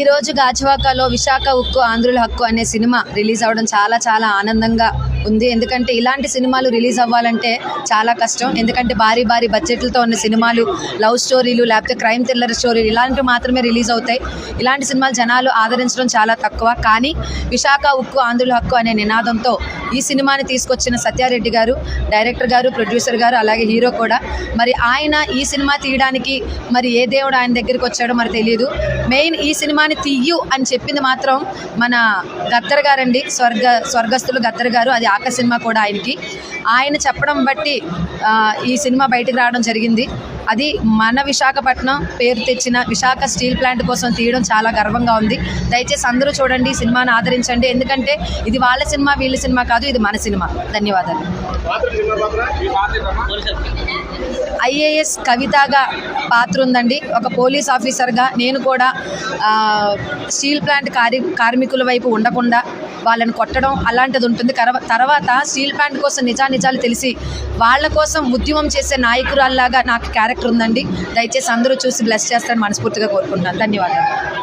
ఈ రోజు గాజువాకలో విశాఖ ఉక్కు ఆంధ్రుల హక్కు అనే సినిమా రిలీజ్ అవ్వడం చాలా చాలా ఆనందంగా ఉంది. ఎందుకంటే ఇలాంటి సినిమాలు రిలీజ్ అవ్వాలంటే చాలా కష్టం. ఎందుకంటే భారీ భారీ బడ్జెట్లతో ఉన్న సినిమాలు లవ్ స్టోరీలు లేకపోతే క్రైమ్ థ్రిల్లర్ స్టోరీలు ఇలాంటివి మాత్రమే రిలీజ్ అవుతాయి. ఇలాంటి సినిమాలు జనాలు ఆదరించడం చాలా తక్కువ. కానీ విశాఖ ఉక్కు ఆంధ్రుల హక్కు అనే నినాదంతో ఈ సినిమాని తీసుకొచ్చిన సత్యారెడ్డి గారు డైరెక్టర్ గారు ప్రొడ్యూసర్ గారు అలాగే హీరో కూడా. మరి ఆయన ఈ సినిమా తీయడానికి మరి ఏ దేవుడు ఆయన దగ్గరికి వచ్చాడో మరి తెలియదు మెయిన్ ఈ సినిమాని తీయు అని చెప్పింది మాత్రం మన గత్తర్ గారండి. స్వర్గ స్వర్గస్థులు గత్తర్ గారు. అది ఆక సినిమా కూడా ఆయనకి. ఆయన చెప్పడం బట్టి ఈ సినిమా బయటకు రావడం జరిగింది. అది మన విశాఖపట్నం పేరు తెచ్చిన విశాఖ స్టీల్ ప్లాంట్ కోసం తీయడం చాలా గర్వంగా ఉంది. దయచేసి అందరూ చూడండి ఈ సినిమాని ఆదరించండి. ఎందుకంటే ఇది వాళ్ళ సినిమా వీళ్ళ సినిమా కాదు ఇది మన సినిమా. ధన్యవాదాలు. ఐఏఎస్ కవితగా పాత్ర ఉందండి. ఒక పోలీస్ ఆఫీసర్గా నేను కూడా స్టీల్ ప్లాంట్ కార్మి కార్మికుల వైపు ఉండకుండా వాళ్ళని కొట్టడం అలాంటిది ఉంటుంది. తర్వాత స్టీల్ ప్లాంట్ కోసం నిజానిజాలు తెలిసి వాళ్ళ కోసం ఉద్యమం చేసే నాయకురాల్లాగా నాకు క్యారెక్టర్ ఉందండి. దయచేసి అందరూ చూసి బ్లెస్ చేస్తారని మనస్ఫూర్తిగా కోరుకుంటున్నాను. ధన్యవాదాలు.